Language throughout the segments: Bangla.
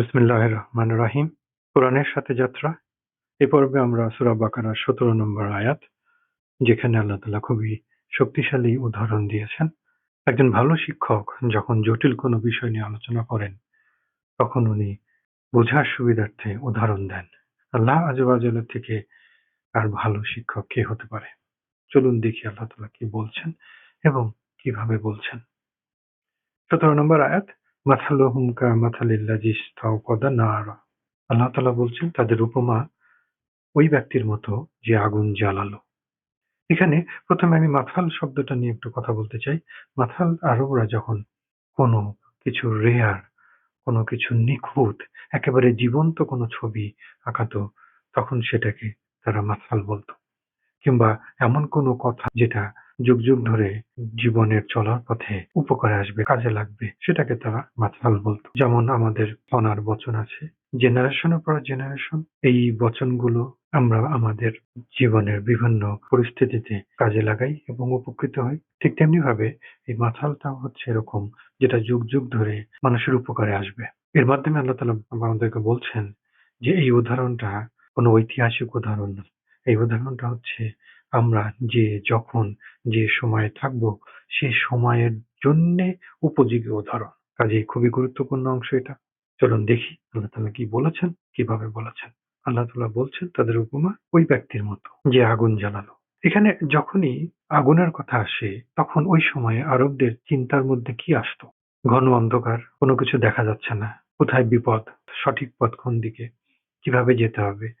বিসমিল্লাহ রহমান রাহিম কোরআনের সাথে যাত্রা। এ পর্বে আমরা সুরা বাকারার সতেরো নম্বর আয়াত, যেখানে আল্লাহ তালা খুবই শক্তিশালী উদাহরণ দিয়েছেন। একজন ভালো শিক্ষক যখন জটিল কোনো বিষয় নিয়ে আলোচনা করেন, তখন উনি বোঝার সুবিধার্থে উদাহরণ দেন। আল্লাহ আজবাজলের থেকে আর ভালো শিক্ষক কে হতে পারে? চলুন দেখি আল্লাহ তালা কি বলছেন এবং কীভাবে বলছেন। সতেরো নম্বর আয়াত মাথালহুম কা মাথালিল্লাজি ইস্তাওকাদা নারা। আল্লাহ তাআলা বলছেন, তাদের উপমা ওই ব্যক্তির মতো যে আগুন জ্বালালো। এখানে প্রথমে আমি মাথাল শব্দটা নিয়ে একটু কথা বলতে চাই। মাথাল আরবরা যখন কোনো কিছু রেয়ার, কোনো কিছু নিখুঁত, একেবারে জীবন্ত কোনো ছবি আঁকাতো, তখন সেটাকে তারা মাথাল বলতো। কিংবা এমন কোনো কথা যেটা যুগ যুগ ধরে জীবনের চলার পথে উপকারে আসবে, কাজে লাগবে, সেটাকে তারা মাথাল বলতো। যেমন আমাদের অনার বচন আছে জেনারেশনের পর জেনারেশন এই বচনগুলো আমরা আমাদের জীবনের বিভিন্ন পরিস্থিতিতে কাজে লাগাই এবং উপকৃত হই। ঠিক তেমনি ভাবে এই মাথালটা হচ্ছে এরকম যেটা যুগ যুগ ধরে মানুষের উপকারে আসবে। এর মাধ্যমে আল্লাহ তালা আমাদেরকে বলছেন যে এই উদাহরণটা কোনো ঐতিহাসিক উদাহরণ না। এই উদাহরণটা হচ্ছে আমরা যে যখন যে সময়ে থাকব, সে সময়ের জন্যে উপযোগী উদাহরণ কাজেই খুবই গুরুত্বপূর্ণ অংশ এটা। চলুন দেখি আল্লাহ তালা কি বলেছেন, কীভাবে বলেছেন। আল্লাহ তালা বলছেন, তাদের উপমা ওই ব্যক্তির মতো যে আগুন জ্বালালো। এখানে যখনই আগুনের কথা আসে, তখন ওই সময়ে আরবদের চিন্তার মধ্যে কি আসতো? ঘন অন্ধকার, কোনো কিছু দেখা যাচ্ছে না। কোথায় বিপদ? সঠিক পথ কোন দিকে? কীভাবে যেতে হবে?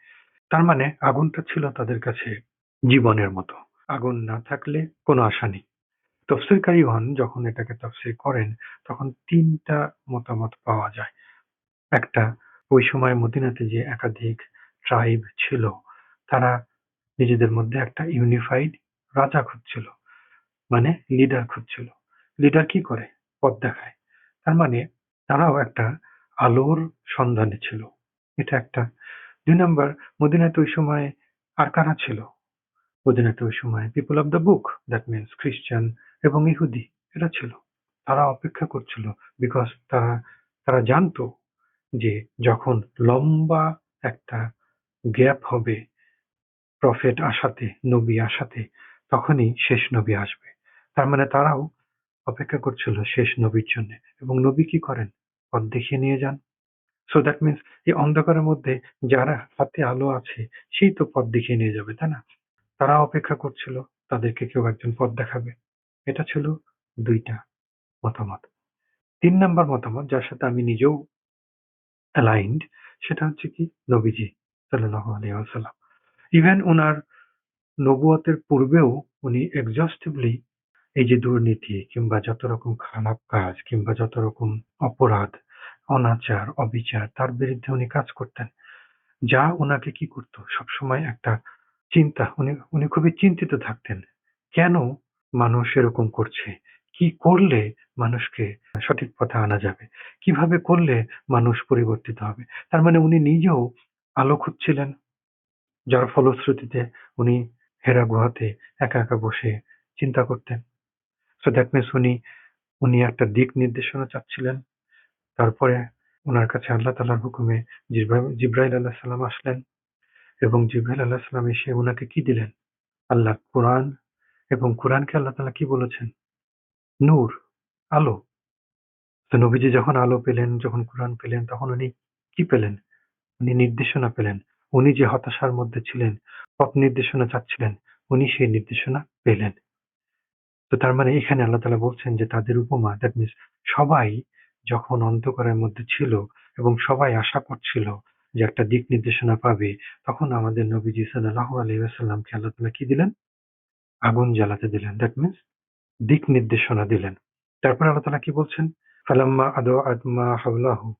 তার মানে আগুনটা ছিল তাদের কাছে জীবনের মতো। আগুন না থাকলে কোনো আশা নেই। তফসিরকারীগণ যখন এটাকে তফসির করেন, তখন তিনটা মতামত পাওয়া যায়। একটা, ওই সময় মদিনাতে যে একাধিক ট্রাইব ছিল, তারা নিজেদের মধ্যে একটা ইউনিফাইড রাজা খুঁজছিল মানে লিডার খুঁজছিল। লিডার কি করে? পথ দেখায়। তার মানে তারাও একটা আলোর সন্ধানে ছিল। এটা একটা। দুই নম্বর, মদিনাতে ওই সময় আর কারা ছিল? মদিনাতে ওই সময় people of the book that means খ্রিস্টান এবং ইহুদি, এরা ছিল। তারা অপেক্ষা করছিল বিকজ তারা তারা জানতো যে যখন লম্বা একটা গ্যাপ হবে প্রফেট আসাতে, নবী আসাতে, তখনই শেষ নবী আসবে। তার মানে তারাও অপেক্ষা করছিল শেষ নবীর জন্য। এবং নবী কি করেন? পথ দেখিয়ে নিয়ে যান। সো দ্যাট মিনস এই অন্ধকারের মধ্যে যারা হাতে আলো আছে, সেই তো পথ দেখিয়ে নিয়ে যাবে, তাই না? তারা অপেক্ষা করছিল, তাদেরকে কেউ একজন পথ দেখাবে। এটা ছিল দুইটা মতামত। তিন নাম্বার মতামত, যার সাথে আমি নিজেও অ্যালাইন্ড সেটা হচ্ছে কি, নবীজি আলিয়াল্লাম ইভেন ওনার নবুয়তের পূর্বেও উনি এক্সস্টিভলি এই যে দুর্নীতি, কিংবা যত রকম খারাপ কাজ, কিংবা যত রকম অপরাধ, অনাচার, অবিচার, তার বিরুদ্ধে উনি কাজ করতেন। যা ওনাকে কি করতো? সবসময় একটা চিন্তা, উনি উনি খুবই চিন্তিত থাকতেন। কেন মানুষ এরকম করছে? কি করলে মানুষকে সঠিক পথে আনা যাবে? কীভাবে করলে মানুষ পরিবর্তিত হবে? তার মানে উনি নিজেও আলো খুঁজছিলেন যার ফলশ্রুতিতে উনি হেরা গুহাতে একা একা বসে চিন্তা করতেন। সো দ্যাট মিনস উনি উনি একটা দিক নির্দেশনা চাচ্ছিলেন। তারপরে ওনার কাছে আল্লাহ তালার হুকুমে জিব্রাইল আল্লাহ সাল্লাম আসলেন। এবং জিব্রাইল আল্লাহ সাল্লাম এসে ওনাকে কি দিলেন? আল্লাহ কোরআন এবং কোরআনকে আল্লাহ তালা কি বলেছেন? নূর, আলো। তো নবীজি যখন আলো পেলেন, যখন কোরআন পেলেন, তখন উনি কি পেলেন? উনি নির্দেশনা পেলেন। উনি যে হতাশার মধ্যে ছিলেন, পথ নির্দেশনা চাচ্ছিলেন, উনি সেই নির্দেশনা পেলেন। তো তার মানে এখানে আল্লাহ তালা বলছেন যে তাদের উপমা দ্যাট মিনস সবাই যখন অন্ধকারের মধ্যে ছিল এবং সবাই আশা করছিল যে একটা দিক নির্দেশনা পাবে, তখন আমাদের নবীজি সাল্লাহ আলহিহাসাল্লামকে আল্লাহ তালা কি দিলেন? আগুন জ্বালাতে দিলেন। দ্যাট মিনস দিক নির্দেশনা দিলেন। তারপর আল্লাহ তালা কি বলছেন? ফালাম্মা আদো আদমা হাওলাহু।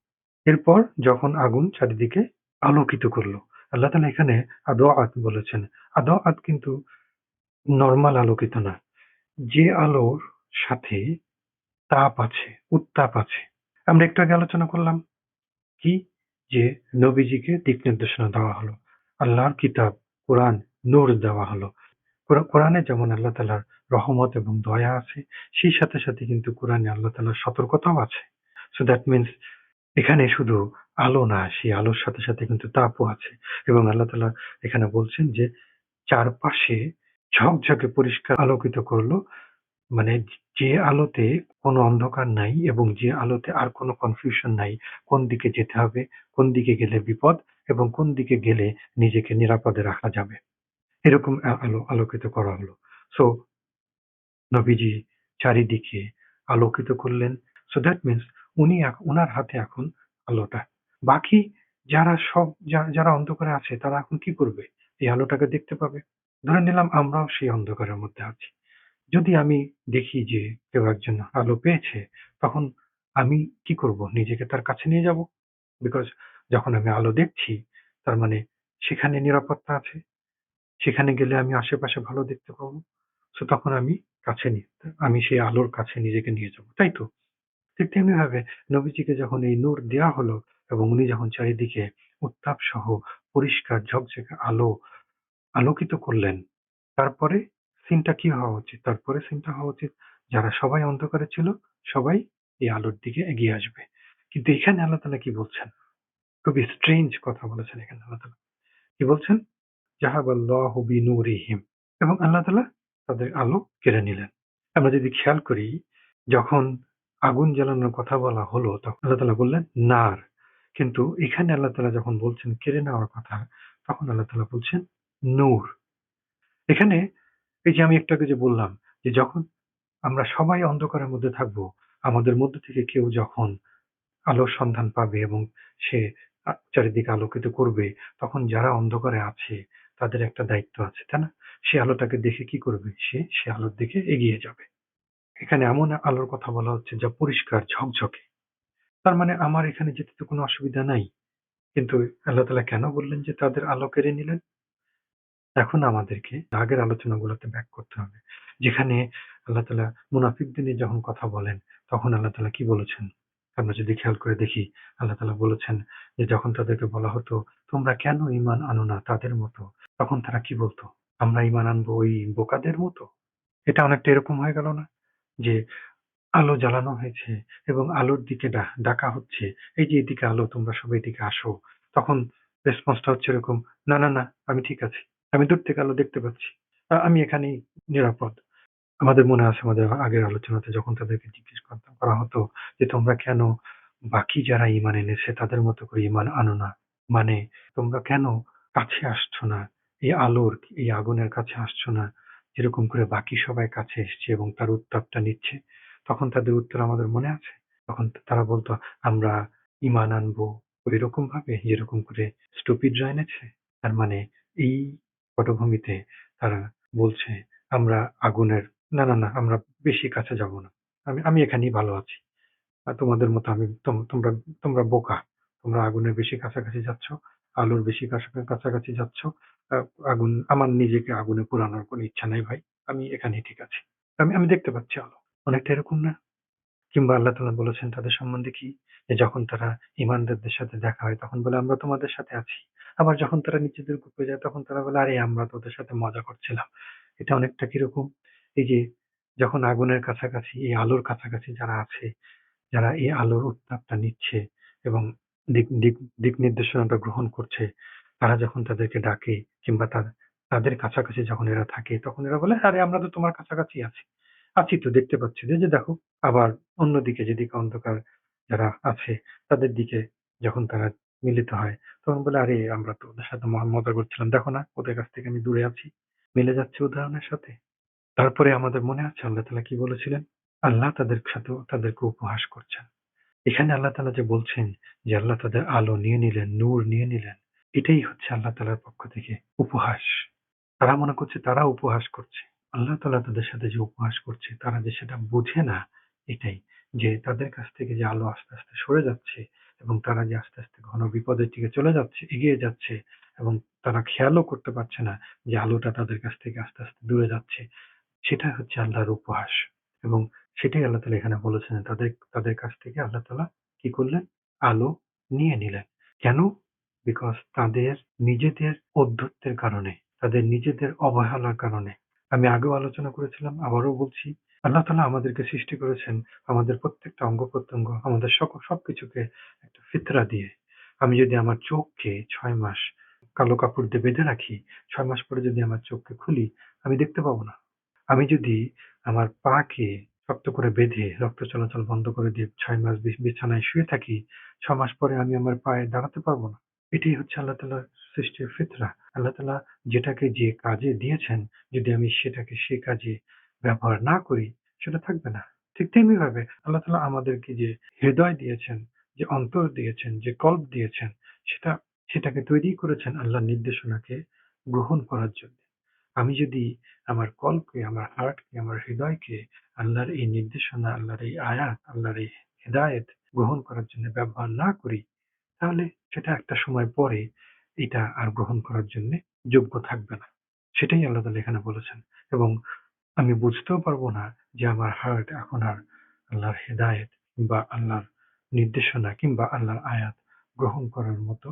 এরপর যখন আগুন চারিদিকে আলোকিত করল, আল্লাহ তালা এখানে আদো আত বলেছেন। আদো আত কিন্তু নর্মাল আলোকিত না। যে আলোর সাথে তাপ আছে, উত্তাপ আছে। আমরা একটু আগে আলোচনা করলাম। কি? যে নবীজিকে দিক নির্দেশনা দেওয়া হলো। আল্লাহর কিতাব, কোরআন, নূর দেওয়া হলো। কোরআনে যেমন আল্লাহ তালার রহমত এবং দয়া আছে, সেই সাথে সাথে কিন্তু কোরআনে আল্লাহ তালার সতর্কতাও আছে। সো দ্যাট মিনস এখানে শুধু আলো না, সেই আলোর সাথে সাথে কিন্তু তাপও আছে। এবং আল্লাহ তালা এখানে বলছেন যে, চারপাশে ঝকঝকে পরিষ্কার আলোকিত করল মানে যে আলোতে কোনো অন্ধকার নাই এবং যে আলোতে আর কোনো কনফিউশন নাই, কোন দিকে যেতে হবে, কোন দিকে গেলে বিপদ এবং কোন দিকে গেলে নিজেকে নিরাপদে রাখা যাবে। এরকম আলো, আলোকিত করা হলো। সো নবীজি চারিদিকে আলোকিত করলেন। সো দ্যাট মিনস উনি উনার হাতে এখন আলোটা। বাকি যারা সব যারা অন্ধকারে আছে তারা এখন কি করবে? এই আলোটাকে দেখতে পাবে। ধরে নিলাম আমরাও সেই অন্ধকারের মধ্যে আছি। যদি আমি দেখি যে কেউ একজন আলো পেয়েছে, তখন আমি কি করব? নিজেকে তার কাছে নিয়ে যাব? বিকজ যখন আমি আলো দেখছি, তার মানে সেখানে নিরাপত্তা আছে। সেখানে গেলে আমি আশেপাশে ভালো দেখতে পাবো। সো তখন আমি কাছে নিয়ে আমি সেই আলোর কাছে নিজেকে নিয়ে যাব। তাই তো? ঠিক তেমনি ভাবে নবীজিকে যখন এই নূর দেওয়া হলো এবং উনি যখন চারিদিকে উত্তাপ সহ পরিষ্কার ঝকঝকে আলো আলোকিত করলেন, তারপরে সিনটা কি হওয়া উচিত? তারপরে সিনটা হওয়া উচিত। যারা সবাই অন্ধকারে ছিল, সবাই এই আলোর দিকে এগিয়ে আসবে। কিন্তু এখানে আল্লাহ তালা কি বলছেন? খুবই স্ট্রেঞ্জ কথা বলেছেন এখানে আল্লাহ তালা। কি বলছেন? জাহাবাল্লাহু বিনূরিহিম। এবং আল্লাহ তালা তাদের আলো কেড়ে নিলেন। আমরা যদি খেয়াল করি, যখন আগুন জ্বালানোর কথা বলা হলো, তখন আল্লাহ তালা বললেন, নার। কিন্তু এখানে আল্লাহ তালা যখন বলছেন, কেড়ে নেওয়ার কথা, তখন আল্লাহ তালা বলছেন, নূর। এখানে এই যে আমি একটু আগে যে বললাম যে যখন আমরা সবাই অন্ধকারের মধ্যে থাকব, আমাদের মধ্যে থেকে কেউ যখন আলোর সন্ধান পাবে এবং সে চারিদিকে আলোকিত করবে, তখন যারা অন্ধকারে আছে, তাদের একটা দায়িত্ব আছে, তাই না? সে আলোটাকে দেখে কি করবে? সে সে আলোর দিকে এগিয়ে যাবে। এখানে এমন আলোর কথা বলা হচ্ছে যা পরিষ্কার, ঝকঝকে। তার মানে আমার এখানে যেতে তো কোনো অসুবিধা নাই। কিন্তু আল্লাহ তালা কেন বললেন যে তাদের আলো কেড়ে নিলেন? এখন আমাদেরকে আগের আলোচনাগুলোতে ব্যাক করতে হবে। যেখানে আল্লাহ তালা মুনাফিকদের নিয়ে যখন কথা বলেন, তখন আল্লাহ তালা কি বলেছেন? আমরা যদি খেয়াল করে দেখি, আল্লাহ তালা বলেছেন যে যখন তাদেরকে বলা হতো, তোমরা কেন ইমান আনো না তাদের মতো? তখন তারা কি বলতো? আমরা ইমান আনব ওই বোকাদের মতো? এটা অনেকটা এরকম হয়ে গেল না? যে আলো জ্বালানো হয়েছে এবং আলোর দিকে ডাকা হচ্ছে, এই যে এদিকে আলো, তোমরা সবাই এদিকে আসো। তখন রেসপন্সটা হচ্ছে এরকম, না না না, আমি ঠিক আছি। আমি দূর থেকে আলো দেখতে পাচ্ছি। আমি এখানেই নিরাপদ। আমাদের মনে আছে আমাদের আগের আলোচনাতে যখন তাদেরকে জিজ্ঞেস করতাম, করা হতো যে, তোমরা কেন বাকি যারা ইমান এনেছে, তাদের মতো করে ইমান আনো না? মানে তোমরা কেন কাছে আসছো না? এই আলোর, এই আগুনের কাছে আসছো না? যেরকম করে বাকি সবাই কাছে এসছে এবং তার উত্তাপটা নিচ্ছে। তখন তাদের উত্তর আমাদের মনে আছে? তখন তারা বলতো, আমরা ইমান আনব। ওই রকম ভাবে যেরকম করে স্টুপিডরা এনেছে। তার মানে এই পটভূমিতে তারা বলছে, আমরা আগুনের, না না না, আমরা বেশি কাছে যাব না। আমি আমি এখানেই ভালো আছি। আর তোমাদের মতো আমি তোমরা তোমরা বোকা। তোমরা আগুনের বেশি কাছাকাছি যাচ্ছ, আলোর বেশি কাছাকাছি যাচ্ছ। আগুন, আমার নিজেকে আগুনে পোড়ানোর কোনো ইচ্ছা নাই ভাই। আমি এখানেই ঠিক আছি। আমি আমি দেখতে পাচ্ছি আলো। অনেকটা এরকম না? কিংবা আল্লাহ তালা বলেছেন, তাদের সম্বন্ধে কি? যে যখন তারা ইমানদারদের সাথে দেখা হয়, তখন বলে, আমরা তোমাদের সাথে আছি। আবার যখন তারা নিজেদের গ্রুপে যায়, তখন তারা বলে, আরে, আমরা তোদের সাথে মজা করছিলাম। এটা অনেকটা কীরকম? এই যে, যখন আগুনের কাছাকাছি, এই আলোর কাছাকাছি যারা আছে, যারা এই আলোর উত্তাপটা নিচ্ছে এবং দিক দিক দিক নির্দেশনাটা গ্রহণ করছে, তারা যখন তাদেরকে ডাকে কিংবা তার- তাদের কাছাকাছি যখন এরা থাকে, তখন এরা বলে, আরে, আমরা তো তোমার কাছাকাছি আছি। আছি তো, দেখতে পাচ্ছি। যে যে, দেখো। আবার অন্যদিকে, যেদিকে অন্ধকার যারা আছে, তাদের দিকে যখন তারা মিলিত হয়। তখন বলে, আরে, আমরা তো ওদের সাথে মজা করছিলাম। দেখো না, ওদের কাছ থেকে আমি দূরে আছি। মিলে যাচ্ছে উদাহরণের সাথে। তারপরে আমাদের মনে আছে, আল্লাহ তালা কি বলেছিলেন? আল্লাহ তাদের সাথেও তাদেরকে উপহাস করছেন। এখানে আল্লাহ তালা যে বলছেন যে আল্লাহ তাদের আলো নিয়ে নিলেন, নূর নিয়ে নিলেন, এটাই হচ্ছে আল্লাহ তালার পক্ষ থেকে উপহাস। তারা মনে করছে তারা উপহাস করছে। আল্লাহ তালা তাদের সাথে যে উপহাস করছে, তারা যে সেটা বোঝে না, এটাই যে তাদের কাছ থেকে যে আলো আস্তে আস্তে সরে যাচ্ছে এবং তারা যে আস্তে আস্তে ঘন বিপদের দিকে চলে যাচ্ছে, এগিয়ে যাচ্ছে এবং তারা খেয়ালও করতে পারছে না যে আলোটা তাদের কাছ থেকে আস্তে আস্তে দূরে যাচ্ছে, সেটা হচ্ছে আল্লাহর উপহাস। এবং সেটাই আল্লাহ তালা এখানে বলেছেন তাদের তাদের কাছ থেকে আল্লাহ তালা কি করলেন? আলো নিয়ে নিলেন। কেন? বিকজ তাদের নিজেদের অধ্যত্বের কারণে, তাদের নিজেদের অবহেলার কারণে। আমি আগেও আলোচনা করেছিলাম, আবারও বলছি, আল্লাহ তালা আমাদেরকে সৃষ্টি করেছেন আমাদের প্রত্যেকটা অঙ্গ প্রত্যঙ্গ, আমাদের সকল সবকিছুকে একটা ফিতরা দিয়ে। আমি যদি আমার চোখকে ছয় মাস কালো কাপড় দিয়ে বেঁধে রাখি, ছয় মাস পরে যদি আমার চোখকে খুলি, আমি দেখতে পাবো না। আমি যদি আমার পাকে শক্ত করে বেঁধে, রক্ত চলাচল বন্ধ করে দিয়ে ছয় মাস বিছানায় শুয়ে থাকি ছ মাস পরে আমি আমার পায়ে দাঁড়াতে পারব না। এটাই হচ্ছে আল্লাহ তালার সৃষ্টির ফিতরা। আল্লাহ তালা যেটাকে যে কাজে দিয়েছেন, যদি আমি সেটাকে সে কাজে ব্যবহার না করি, সেটা থাকবে না। ঠিক তেমনি ভাবে আল্লাহ তালা আমাদেরকে যে হৃদয় দিয়েছেন, যে অন্তর দিয়েছেন, যে কল্প দিয়েছেন, সেটা, সেটাকে তৈরি করেছেন আল্লাহর নির্দেশনাকে গ্রহণ করার জন্য। আমি যদি আমার কল্পকে, আমার হার্টকে, আমার হৃদয়কে আল্লাহর এই নির্দেশনা, আল্লাহর এই আয়াত, আল্লাহর এই হেদায়েত গ্রহণ করার জন্য ব্যবহার না করি তাহলে সেটা একটা সময় পরে এটা আর গ্রহণ করার জন্য যোগ্য থাকবে না সেটাই আল্লাহ তালা এখানে বলেছেন এবং আমি বুঝতেও পারবো না যে আমার হার্ট এখন আর আল্লাহর হেদায়েত বা আল্লাহর নির্দেশনা কিংবা আল্লাহর আয়াত গ্রহণ করার মতো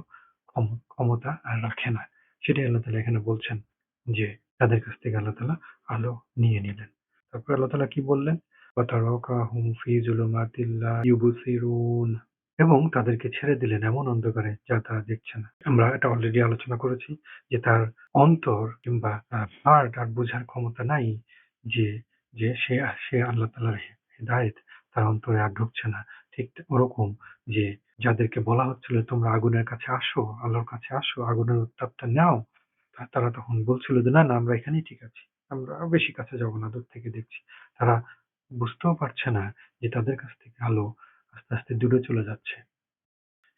ক্ষম- ক্ষমতা আর রাখে না সেটাই আল্লাহ তালা এখানে বলছেন যে তাদের কাছ থেকে আল্লাহ তালা আলো নিয়ে নিলেন তারপর আল্লাহ তালা কি বললেন وَتَرَكَهُمْ فِي ظُلُمَاتٍ لَا يُبْصِرُونَ এবং তাদেরকে ছেড়ে দিলেন এমন অন্ধকারে যা তারা দেখছে না। আমরা এটা অলরেডি আলোচনা করেছি যে তার অন্তর কিংবা হার্ট আর বোঝার ক্ষমতা নাই যে যে সে সে আল্লাহ তালার হেদায়েত, তার অন্তরে আর ঢুকছে না। ঠিক ওরকম যে যাদেরকে বলা হচ্ছিল, তোমরা আগুনের কাছে আসো আল্লাহর কাছে আসো, আগুনের উত্তাপটা নাও। তারা তখন বলছিল যে, না না, আমরা এখানেই ঠিক আছি। আমরা বেশি কাছে যাব না, দূর থেকে দেখছি। তারা বুঝতেও পারছে না যে তাদের কাছ থেকে আলো আস্তে আস্তে দূরে চলে যাচ্ছে।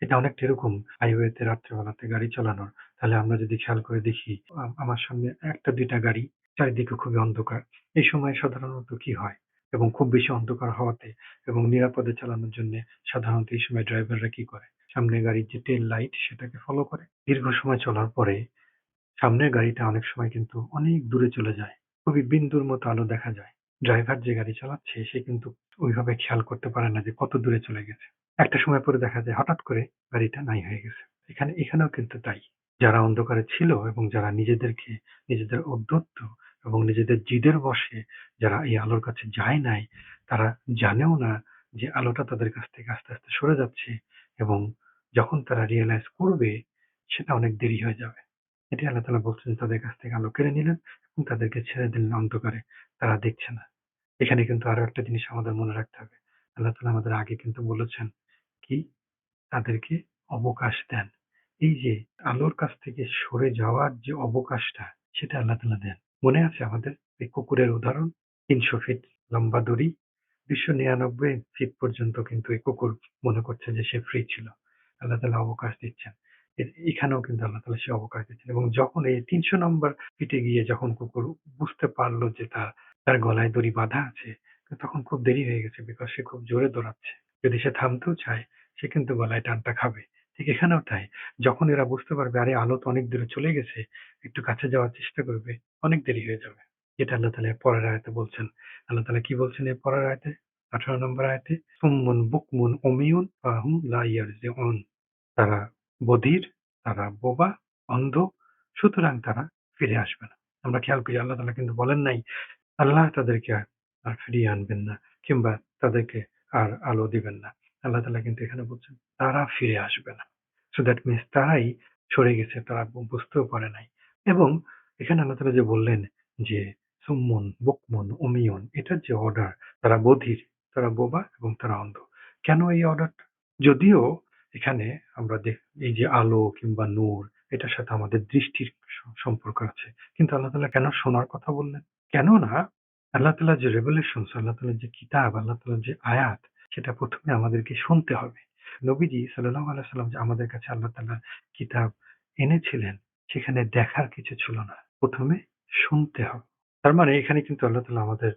এটা অনেকটা এরকম হাইওয়েতে রাত্রেবেলাতে গাড়ি চালানোর। তাহলে আমরা যদি খেয়াল করে দেখি আমার সামনে একটা দুইটা গাড়ি চারিদিকে খুবই অন্ধকার। এই সময় সাধারণত কি হয়? এবং খুব বেশি অন্ধকার হওয়াতে এবং নিরাপদে চালানোর জন্য সাধারণত এই সময় ড্রাইভাররা কি করে? সামনে গাড়ির যে টেল লাইট সেটাকে ফলো করে। দীর্ঘ সময় চলার পরে সামনের গাড়িটা অনেক সময় কিন্তু অনেক দূরে চলে যায়। খুবই বিন্দুর মতো আলো দেখা যায়। ড্রাইভার যে গাড়ি চালাচ্ছে, সে কিন্তু ওইভাবে খেয়াল করতে পারে না যে কত দূরে চলে গেছে। একটা সময় পরে দেখা যায় হঠাৎ করে গাড়িটা নাই হয়ে গেছে। এখানে, এখানেও কিন্তু তাই। যারা অন্ধকারে ছিল এবং যারা নিজেদেরকে, নিজেদের অধ্যত্ত এবং নিজেদের জিদের বসে যারা এই আলোর কাছে যায় নাই, তারা জানেও না যে আলোটা তাদের কাছ থেকে আস্তে আস্তে সরে যাচ্ছে এবং যখন তারা রিয়েলাইজ করবে, সেটা অনেক দেরি হয়ে যাবে। এটি আল্লাহ তালা বলছেন তাদের কাছ থেকে আলো কেড়ে নিলেন এবং তাদেরকে ছেড়ে দিলেন অন্ধকারে। তারা দেখছে না। এখানে কিন্তু আরও একটা জিনিস আমাদের মনে রাখতে হবে। আল্লাহ তালা আমাদের আগে কিন্তু বলেছেন কি? তাদেরকে অবকাশ দেন। এই যে আলোর কাছ থেকে সরে যাওয়ার যে অবকাশটা, সেটা আল্লাহ তালা দেন। মনে আছে আমাদের? এই কুকুরের উদাহরণ, তিনশো ফিট লম্বা দড়ি দুশো নিরানব্বই ফিট পর্যন্ত কিন্তু এই কুকুর মনে করছে যে সে ফ্রি ছিল। আল্লাহ তালা অবকাশ দিচ্ছেন। এখানেও কিন্তু আল্লাহ তালা সে অবকাশ দিচ্ছেন এবং যখন এই তিনশো নম্বর ফিটে গিয়ে যখন কুকুর বুঝতে পারল যে তার তার গলায় দড়ি বাঁধা আছে। তখন খুব দেরি হয়ে গেছে বিকজ সে খুব জোরে দৌড়াচ্ছে। যদি সে থামতেও চায়, সে কিন্তু গলায় টানটা খাবে। ঠিক এখানেও তাই। যখন এরা বুঝতে পারবে, আরে আলো তো অনেক দূরে চলে গেছে, একটু কাছে যাওয়ার চেষ্টা করবে, অনেক দেরি হয়ে যাবে। যেটা আল্লাহ তালা পরের আয়তে বলছেন। আল্লাহ তালা কি বলছেন এর পরের আয়তে? আঠারো নম্বর আয়তে, সুম্মুন বুকমুন অমিউন ফাহুম লা অন তারা বধির, তারা বোবা, অন্ধ, সুতরাং তারা ফিরে আসবে না। আমরা খেয়াল করি, আল্লাহ তালা কিন্তু বলেন নাই আল্লাহ তাদেরকে আর ফিরিয়ে আনবেন না কিংবা তাদেরকে আর আলো দিবেন না। আল্লাহ তালা কিন্তু এখানে বলছেন, তারা ফিরে আসবে না। সো দ্যাট মিনস তারাই সরে গেছে, তারা বুঝতেও পারে নাই। এবং এখানে আল্লাহ তালা যে বললেন যে, সুম্মন, বকমন অমিয়ন এটার যে অর্ডার তারা বধির, তারা বোবা এবং তারা অন্ধ। কেন এই অর্ডারটা যদিও এখানে আমরা দেখ, এই যে আলো কিংবা নূর, এটার সাথে আমাদের দৃষ্টির সম্পর্ক আছে। কিন্তু আল্লাহ তালা কেন শোনার কথা বললেন? কেননা আল্লাহ তালা যে রেভলিউশন আল্লাহ তালার যে কিতাব, আল্লাহ তালার যে আয়াত, সেটা প্রথমে আমাদেরকে শুনতে হবে। নবীজি সাল্লাহ আলাইসাল্লাম যে আমাদের কাছে আল্লাহ তালা কিতাব এনেছিলেন, সেখানে দেখার কিছু ছিল না। প্রথমে শুনতে হবে। তার মানে এখানে কিন্তু আল্লাহ তালা আমাদের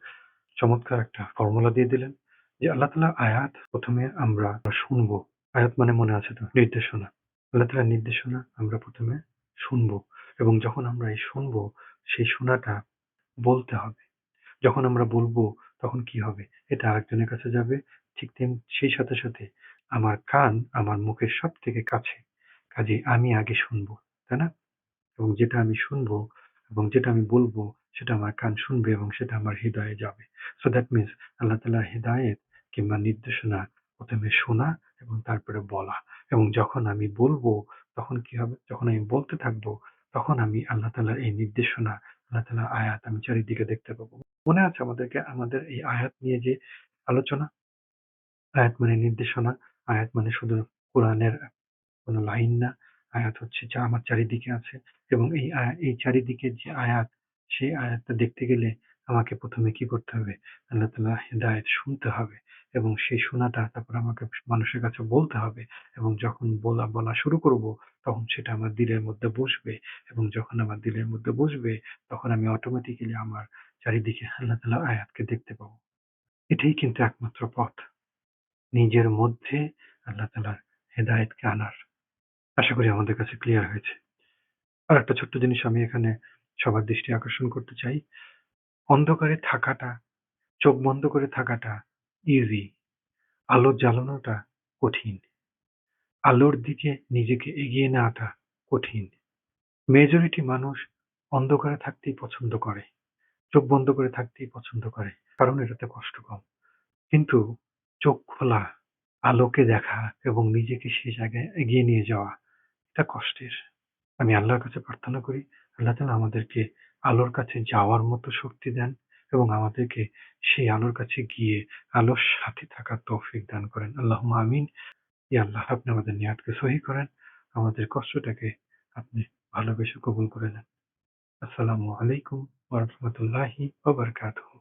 চমৎকার একটা ফর্মুলা দিয়ে দিলেন যে আল্লাহ তালা আয়াত প্রথমে আমরা শুনব। আয়াত মানে মনে আছে তো? নির্দেশনা। আল্লাহ তালার নির্দেশনা আমরা প্রথমে শুনব এবং যখন আমরা এই শুনব, সেই শোনাটা বলতে হবে। যখন আমরা বলব তখন কি হবে? এটা আরেকজনের কাছে যাবে। ঠিক সেই সাথে সাথে আমার কান আমার মুখের সব থেকে কাছে। কাজে আমি আগে শুনব, তাই না? এবং যেটা আমি শুনব এবং যেটা আমি বলব সেটা আমার কান শুনবে এবং সেটা আমার হৃদয়ে যাবে। সো দ্যাট মিনস আল্লাহ তালার হৃদায়ত কিংবা নির্দেশনা প্রথমে শোনা এবং তারপরে বলা। এবং যখন আমি বলব তখন কি হবে? যখন আমি বলতে থাকব তখন আমি আল্লাহ তাআলার এই নির্দেশনা আল্লাহ তাআলার আয়াত আমি চারিদিকে দেখতে পাবো। মনে আছে আমাদেরকে, আমাদের এই আয়াত নিয়ে যে আলোচনা? আয়াত মানে নির্দেশনা, আয়াত মানে শুধু কোরআনের কোনো লাইন না, আয়াত হচ্ছে যা আমার চারিদিকে আছে এবং এই এই চারিদিকে যে আয়াত, সেই আয়াতটা দেখতে গেলে আমাকে প্রথমে কি করতে হবে? আল্লাহ তালা হেদায়ত শুনতে হবে এবং সেই শোনাটা তারপর আমাকে মানুষের কাছে বলতে হবে এবং যখন বলা বলা শুরু করব তখন সেটা আমার দিলের মধ্যে বসবে এবং যখন আমার দিলের মধ্যে বসবে, তখন আমি অটোমেটিক্যালি আমার চারিদিকে আল্লাহ তালা আয়াতকে দেখতে পাবো। এটাই কিন্তু একমাত্র পথ। নিজের মধ্যে আল্লাহ তালার হেদায়েতকে আনার। আশা করি আমাদের কাছে ক্লিয়ার হয়েছে। আর একটা ছোট্ট জিনিস আমি এখানে সবার দৃষ্টি আকর্ষণ করতে চাই। অন্ধকারে থাকাটা, চোখ বন্ধ করে থাকাটা ইজি আলো জ্বালানোটা কঠিন। আলোর দিকে নিজেকে এগিয়ে নেওয়াটা কঠিন। মেজরিটি মানুষ অন্ধকারে থাকতেই পছন্দ করে, চোখ বন্ধ করে থাকতেই পছন্দ করে, কারণ এটাতে কষ্ট কম। কিন্তু চোখ খোলা, আলোকে দেখা এবং নিজেকে সেই জায়গায় এগিয়ে নিয়ে যাওয়া, এটা কষ্টের। আমি আল্লাহর কাছে প্রার্থনা করি, আল্লাহ তালা আমাদেরকে আলোর কাছে যাওয়ার মতো শক্তি দেন এবং আমাদেরকে সেই আলোর কাছে গিয়ে আলোর সাথে থাকার তৌফিক দান করেন। আল্লাহ আমিন। ইয়া আল্লাহ আপনি আমাদের নিয়াতকে সহি করেন, আমাদের কষ্টটাকে আপনি ভালোবেসে কবুল করে নেন। আসসালামু আলাইকুম ওরহমতুল্লাহি রাহমাতুল্লাহি ওয়া বারাকাতুহু।